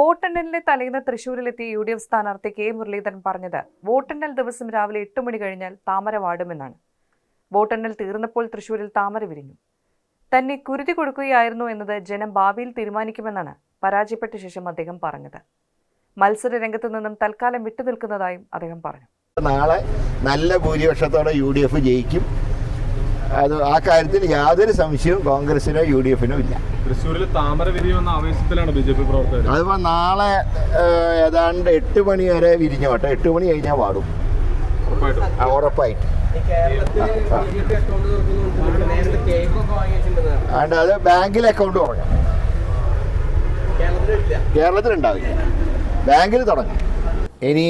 വോട്ടെണ്ണലിന്റെ തലേന്ന് തൃശൂരിലെത്തിയ U D F സ്ഥാനാർത്ഥി കെ മുരളീധരൻ പറഞ്ഞത് വോട്ടെണ്ണൽ ദിവസം രാവിലെ എട്ട് മണി കഴിഞ്ഞാൽ താമര വാടുമെന്നാണ്. വോട്ടെണ്ണൽ തീർന്നപ്പോൾ തൃശൂരിൽ താമര വിരിഞ്ഞു. തന്നെ കുരുതി കൊടുക്കുകയായിരുന്നു എന്നത് ജനം ഭാവിയിൽ തീരുമാനിക്കുമെന്നാണ് പരാജയപ്പെട്ട ശേഷം അദ്ദേഹം പറഞ്ഞത്. മത്സര രംഗത്ത് നിന്നും തൽക്കാലം വിട്ടുനിൽക്കുന്നതായും അദ്ദേഹം പറഞ്ഞു. നാളെ നല്ല ഭൂരിപക്ഷത്തോടെ യു ഡി എഫ് ജയിക്കും. അത് ആ കാര്യത്തിൽ യാതൊരു സംശയവും കോൺഗ്രസിനോ യു ഡി എഫിനോ ഇല്ല. തൃശ്ശൂരിൽ താമര വിരിയുമെന്ന ആവേശത്തിലാണ് ബി ജെ പി പ്രവർത്തകർ. അതിപ്പോൾ നാളെ ഏതാണ്ട് എട്ട് മണി വരെ വിരിഞ്ഞോട്ടെ എട്ട് മണി കഴിഞ്ഞാൽ പാടും ഉറപ്പായിട്ടും. അതുകൊണ്ട് അത് ബാങ്കിൽ അക്കൗണ്ട് തുടങ്ങാം. കേരളത്തിലുണ്ടാവില്ല. ബാങ്കിൽ തുടങ്ങും. ഇനി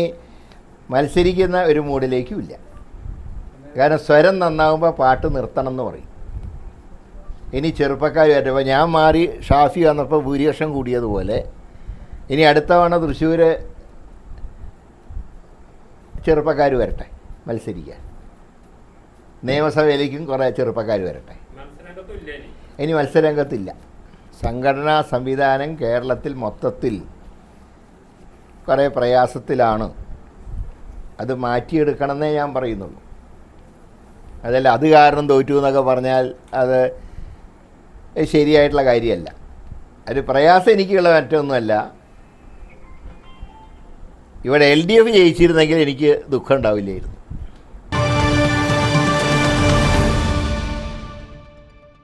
മത്സരിക്കുന്ന ഒരു മൂഡിലേക്കും ഇല്ല. കാരണം സ്വരം നന്നാവുമ്പോൾ പാട്ട് നിർത്തണം എന്ന് പറയും. ഇനി ചെറുപ്പക്കാർ വരുമ്പോൾ ഞാൻ മാറി ഷാഫി വന്നപ്പോൾ ഭൂരിപക്ഷം കൂടിയതുപോലെ ഇനി അടുത്ത തവണ തൃശ്ശൂർ ചെറുപ്പക്കാർ വരട്ടെ മത്സരിക്കാൻ. നിയമസഭയിലേക്കും കുറേ ചെറുപ്പക്കാർ വരട്ടെ. ഇനി മത്സരരംഗത്തില്ല. സംഘടനാ സംവിധാനം കേരളത്തിൽ മൊത്തത്തിൽ കുറേ പ്രയാസത്തിലാണ്. അത് മാറ്റിയെടുക്കണമെന്നേ ഞാൻ പറയുന്നുള്ളൂ. അതല്ല അത് കാരണം തോറ്റു എന്നൊക്കെ പറഞ്ഞാൽ അത് ശരിയായിട്ടുള്ള കാര്യമല്ല. ഒരു പ്രയാസം എനിക്കുള്ള മറ്റൊന്നുമല്ല. ഇവിടെ എൽ ഡി എഫ് ജയിച്ചിരുന്നെങ്കിൽ എനിക്ക് ദുഃഖം ഉണ്ടാവില്ലായിരുന്നു.